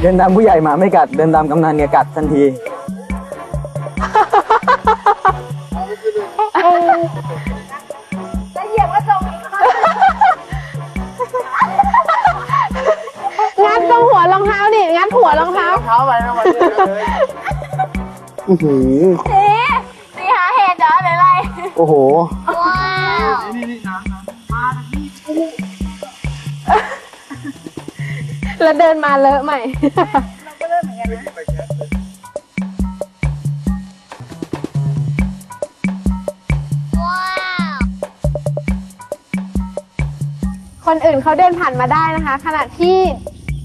เดินตามผู้ใหญ่หมาไม่กัด เดินตามกำนันเนี่ยกัดทันทีงัดตรงหัวรองเท้าดิงัดหัวรองเท้า เท้าไปนะวันนี้เลยอื้อหือ สีหาเห็ดเหรอหรืออะไร โอ้โห แล้วเดินมาเลอะใหม่ว้าวคนอื่นเขาเดินผ่านมาได้นะคะ ขณะที่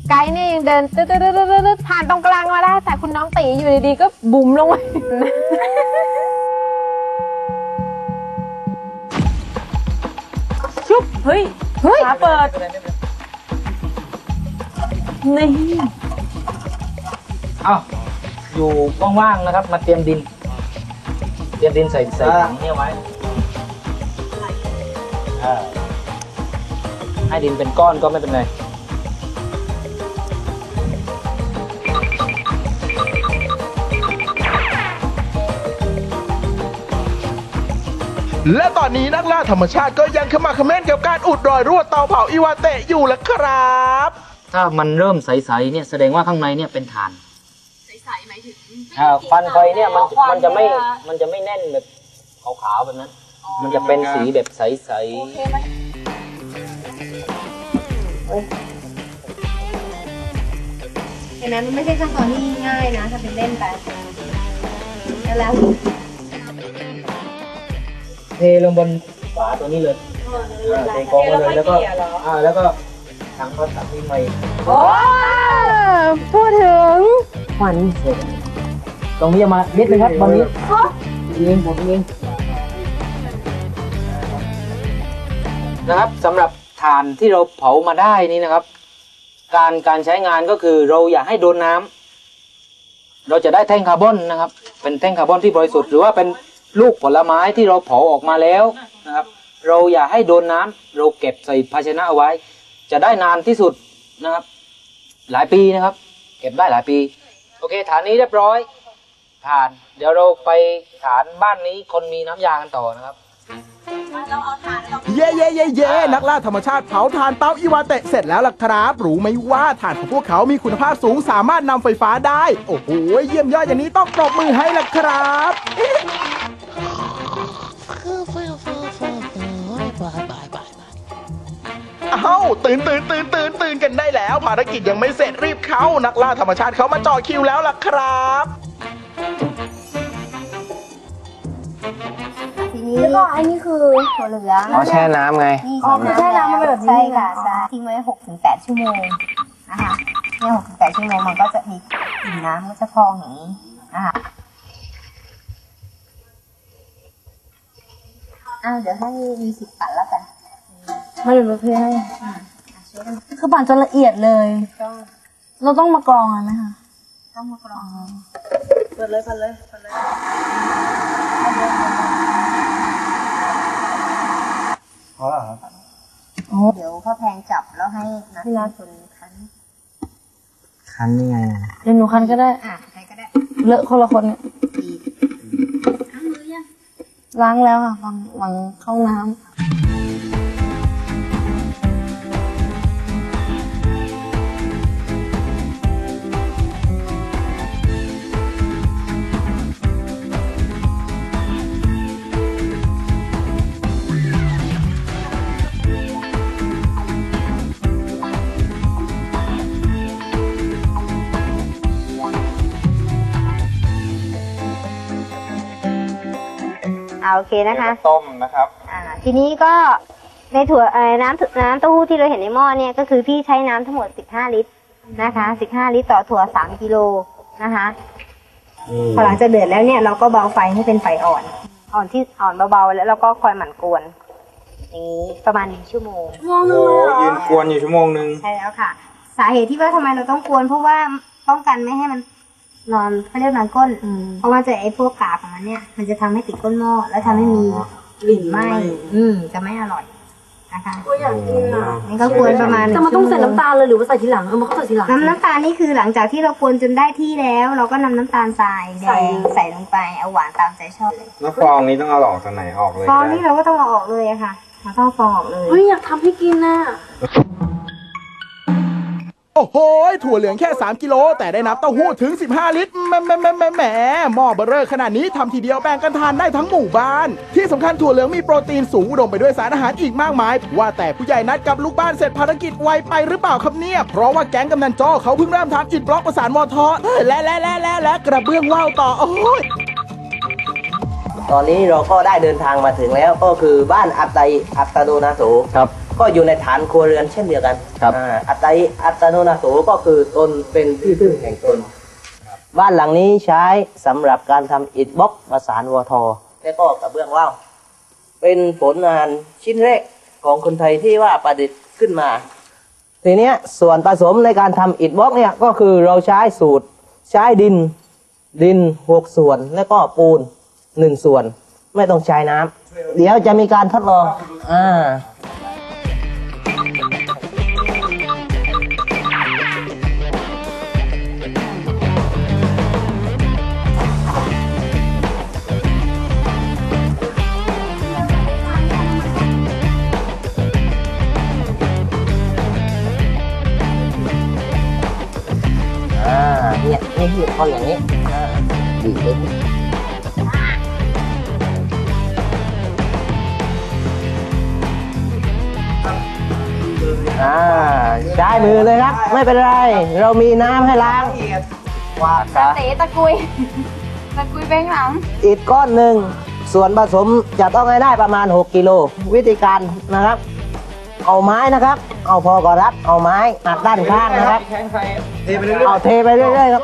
ไกด์เนี่ยยังเดินตึ๊ดตึ๊ดตึ๊ดตึ๊ดตึ๊ดผ่านตรงกลางมาได้ แต่คุณน้องตีอยู่ดีๆก็บุ๋มลงไป ชุบเฮ้ยเฮ้ยฝาเปิดนี่ เอาอยู่ว่างๆนะครับ มาเตรียมดิน เตรียมดินใส่ใส่ถังเนี่ยไว้อ่าให้ดินเป็นก้อนก็ไม่เป็นไรและตอนนี้นักล่าธรรมชาติก็ยังขมักเขม้นกับการอุดรอยรั่วเตาเผาอีวาเตะอยู่ละครับ ถ้ามันเริ่มใสๆเนี่ยแสดงว่าข้างในเนี่ยเป็นถ่าน ใสๆหมายถึงควันไฟเนี่ยมันมันจะไม่มันจะไม่แน่นแบบขาวๆแบบนั้น มันจะเป็นสีแบบใสๆเห็นไหมมันไม่ใช่ขั้นตอนที่ง่ายนะถ้าเป็นเล่นไปแล้วแล้วเทลงบนฝาตัวนี้เลยอ่าเทกองไว้เลยแล้วก็อ่าแล้วก็ ถังพลาสติกใหม่โอ้พูดถึงควันเสร็จตรงนี้มานิดนึงครับตอนนี้เองผมเองนะครับสำหรับถ่านที่เราเผามาได้นี่นะครับ การการใช้งานก็คือเราอย่าให้โดนน้ำเราจะได้แท่งคาร์บอนนะครับ เป็นแท่งคาร์บอนที่บริสุทธิ์หรือว่าเป็นลูกผลไม้ที่เราเผาออกมาแล้วนะครับ เราอย่าให้โดนน้ำเราเก็บใส่ภาชนะเอาไว้ จะได้นานที่สุดนะครับ หลายปีนะครับ เก็บได้หลายปี โอเค ฐานนี้เรียบร้อยฐาน เดี๋ยวเราไปฐานบ้านนี้คนมีน้ำยากันต่อนะครับเย่เย่เย่เย่นักล่าธรรมชาติเผาถ่านเตาอีวาเตะเสร็จแล้วล่ะครับรู้ไหมว่าถ่านของพวกเขามีคุณภาพสูงสามารถนำไฟฟ้าได้ โอ้โหเยี่ยมยอดอย่างนี้ต้องปรบมือให้ล่ะครับ อ้าตื่นตื่นตื่นตื่นตื่นกันได้แล้ว ภารกิจยังไม่เสร็จรีบเข้านักล่าธรรมชาติเขามาจ่อคิวแล้วล่ะครับทีนี้แล้วก็อันนี้คือถั่วเหลืองอ๋อแช่น้ำไงนี่แช่น้ำมันเป็นแบบนี้ใช่ค่ะใช่ทิ้งไว้หกถึงแปดชั่วโมงนะคะเนี่ยหกถึงแปดชั่วโมงมันก็จะมีกลิ่นน้ำก็จะพองอย่างนี้นะคะอ้าวเดี๋ยวให้มีสิบปั่นแล้วกัน มาดูเพื่อให้อะช่วยกันคือปั่นจนละเอียดเลย ต้องเราต้องมากรองไหมคะต้องมากรองเปิดเลยเปิดเลยเปิดเลยเดี๋ยวพ่อแพงจับแล้วให้นัดพี่นัดคนคันคันยังไงเดี๋ยวหนูคันก็ได้ อะใครก็ได้เลอะคนละคนเนี่ยดีล้างแล้วค่ะหลังหลังเข้าห้องน้ โอเคนะคะ ต้มนะครับ อ่า ทีนี้ก็ในถั่วเอ่อน้ำน้ำเต้าหู้ที่เราเห็นในหม้อเนี่ยก็คือพี่ใช้น้ำทั้งหมด 15 ลิตรนะคะ15 ลิตรต่อถั่ว 3 กิโลนะคะพอหลังจากเดือดแล้วเนี่ยเราก็เบาไฟให้เป็นไฟอ่อน อ่อนที่อ่อนเบาๆแล้วเราก็คอยหมั่นกวนอย่างนี้ประมาณหนึ่งชั่วโมงโอ้ยืนกวนอยู่ชั่วโมงหนึ่งใช่แล้วค่ะ สาเหตุที่ว่าทำไมเราต้องกวนเพราะว่าป้องกันไม่ให้มัน นอนเขาเรียกนอนก้นเพราะว่าจะไอ้พวกกากของมันเนี่ย มันจะทำให้ติดก้นหม้อแล้วทำให้มีกลิ่นไหม้อืม จะไม่อร่อยนะคะตัวอย่างกินอะนี่ก็กวนประมาณแต่มันต้องใส่น้ำตาลเลยหรือว่าใส่ทีหลังเออมันก็ใส่ทีหลังน้ำน้ำตาลนี่คือหลังจากที่เรากวนจนได้ที่แล้ว เราก็นำน้ำตาลทรายแดใส่งใส่ลงไปเอาหวานตามใจชอบเลยแล้วฟองนี้ต้องเอาออกตอนไหนออกเลยฟองได้นี่เราก็ต้องเอาออกเลยอะค่ะเราต้องเอาฟองออกเลย เฮ้ยอยากทำให้กินน่ะ โอ้โห ถั่วเหลืองแค่ 3 กิโล แต่ได้น้ำเต้าหู้ถึง 15 ลิตรแหมแหมแหมแหมแหมหม้อเบอร์เรอร์ขนาดนี้ทำทีเดียวแบ่งกันทานได้ทั้งหมู่บ้าน ที่สำคัญถั่วเหลืองมีโปรตีนสูงอุดมไปด้วยสารอาหารอีกมากมาย ว่าแต่ผู้ใหญ่นัดกับลูกบ้านเสร็จภารกิจไวไปหรือเปล่าครับเนี่ย เพราะว่าแก๊งกำนันจอเขาเพิ่งเริ่มทำอิฐบล็อกประสานวอทอและและและและและกระเบื้องว่าวต่อโอ้ยตอนนี้เราก็ได้เดินทางมาถึงแล้วก็คือบ้านอัตไตอัตโนนาโสครับก็อยู่ในฐานครัวเรือนเช่นเดียวกันครับอ่าอัตไตอัตโนนาโสก็คือตนเป็นที่พึ่งแห่งตน บ้านหลังนี้ใช้สำหรับการทำอิฐบล็อกประสานวทและก็กระเบื้องว่าวเป็นผลงานชิ้นแรกของคนไทยที่ว่าประดิษฐ์ขึ้นมา ทีเนี้ยส่วนผสมในการทำอิฐบล็อกเนี่ยก็คือเราใช้สูตรใช้ดินดินหกส่วนแล้วก็ปูนหนึ่งส่วน ไม่ต้องใช้น้ำเดี๋ยวจะมีการทดลองอ่าอ่า นี่คือคนอย่างนี้อ่าดีเลยอ่าใช้มือเลยครับ ไม่เป็นไร เรามีน้ำให้ล้างว่าซะเต๋ตะกุย ตะกุยเบ้งหลัง อีกก้อนหนึ่งส่วนผสมจะต้องให้ได้ประมาณ 6 กิโล วิธีการนะครับ เอาไม้นะครับ เอาพอก่อนครับ เอาไม้หักด้านข้างนะครับ เอาเทไปเรื่อยๆครับ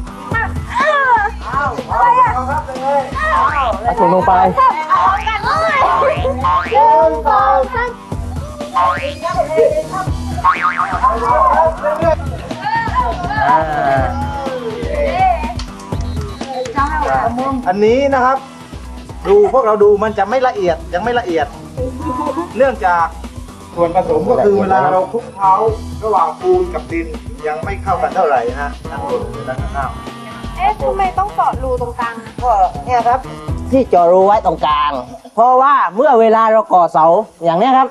ถุงลงไปอ่าอันนี้นะครับ ดูพวกเราดูมันจะไม่ละเอียดยังไม่ละเอียด เนื่องจากส่วนผสมก็คือเวลาเราคลุกเคล้าระหว่างปูนกับดินยังไม่เข้ากันเท่าไหร่นะฮะด้านบนและด้านข้าง เอ๊ะทำไมต้องเจาะรูตรงกลางก็เนี่ยครับที่เจาะรูไว้ตรงกลาง เพราะว่าเมื่อเวลาเราก่อเสาอย่างเนี้ยครับ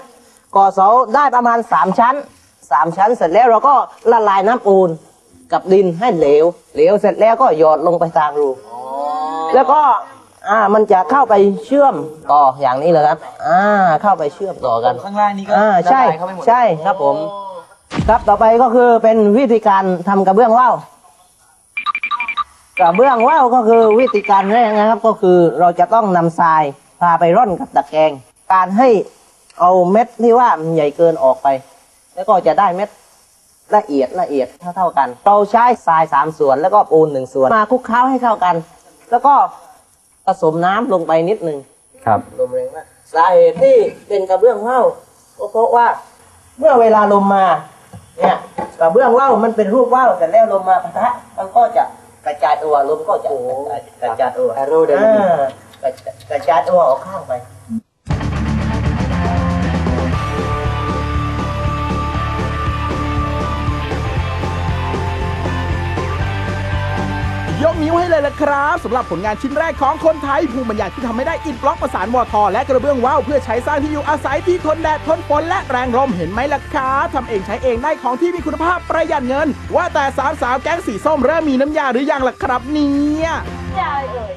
ก่อเสาได้ประมาณ 3 ชั้น 3 ชั้นเสร็จแล้วเราก็ละลายน้ำปูนกับดินให้เหลว เหลวเสร็จแล้วก็หยอดลงไปตามรูแล้วก็อ่ามันจะเข้าไปเชื่อมต่ออย่างนี้เลยครับอ่าเข้าไปเชื่อมต่อกัน ข้างล่างนี้ก็อ่าใช่ละลายเข้าไปหมด ใช่ครับผม ครับต่อไปก็คือเป็นวิธีการทำกระเบื้องว่าว กระเบื้องว่าวก็คือวิธีการแรกนะครับก็คือเราจะต้องนำทรายพาไปร่อนกับตะแกรงการให้เอาเม็ดที่ว่ามันใหญ่เกินออกไป แล้วก็จะได้เม็ดละเอียดละเอียดเท่าๆกัน เราใช้ทรายสามส่วนแล้วก็ปูนหนึ่งส่วนมาคลุกเคล้าให้เข้ากัน แล้วก็ผสมน้ำลงไปนิดหนึ่ง ครับ ลมแรงมากสาเหตุที่เป็นกระเบื้องว่าวก็เพราะว่า เมื่อเวลาลมมา เนี่ยกระเบื้องว่าวมันเป็นรูปว่าวแต่แล้วลมมาปะทะมันก็จะกระ จายตัวลมก็จะกระจายตัว Aerodynamic อ่ากระกระจายตัวออกข้างไป กนิ้วให้เลยละครับสำหรับผลงานชิ้นแรกของคนไทย ภูมิปัญญาที่ทำให้ได้อินบล็อกประสานวอทอและกระเบื้องว่าวเพื่อใช้สร้างที่อยู่อาศัยที่ทนแดดทนฝนและแรงลมเห็นไหมล่ะครับทำเองใช้เองได้ของที่มีคุณภาพประหยัดเงิน ว่าแต่สาวสาวแก๊งสีส้มเริ่มมีน้ำยาหรือยังล่ะครับเนี่ยยาเลย